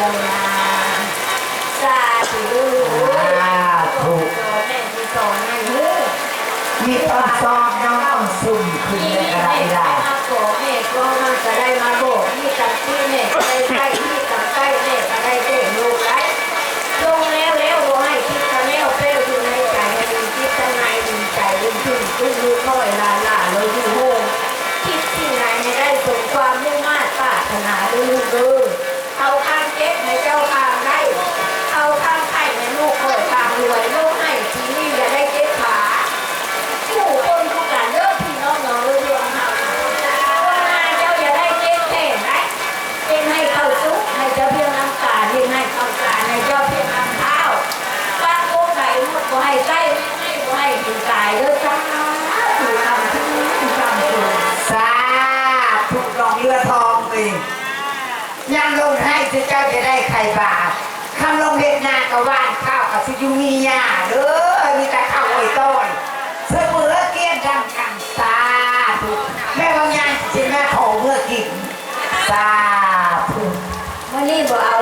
ยวนาสาธุสาธุแม่ที่สอนให้เฮ้มีตอนซ้อมน้อต้องซุ่มขึ้นในอะไรล่มาโบแม่ก็มันจะได้มาโบที่กับที่แม่ที่กับใกล้แม่จะได้ลูกไรลงแล้วแล้วโบคิดกันแล้วเป้องในใจคิดกันในใจยิ่งขึ้นขึ้นลูกน้อลาลเลยอยู่โฮคิดที่ไหนไม่ได้สมความมุ่งมา่ปรารถนาลูกเด้อเอาข้าง ลงให้เจ้าจะได้ไข่บาทคำลงเด็ดนากับว่านข้าวกับสิยูมียาเด้อมีแต่ข้าวไอ้ต้นเสมอเกี้ยนดังกันสาธุแม่บางยางสิแม่ขอเมื่อกินสาธุมันนี่บ่เอา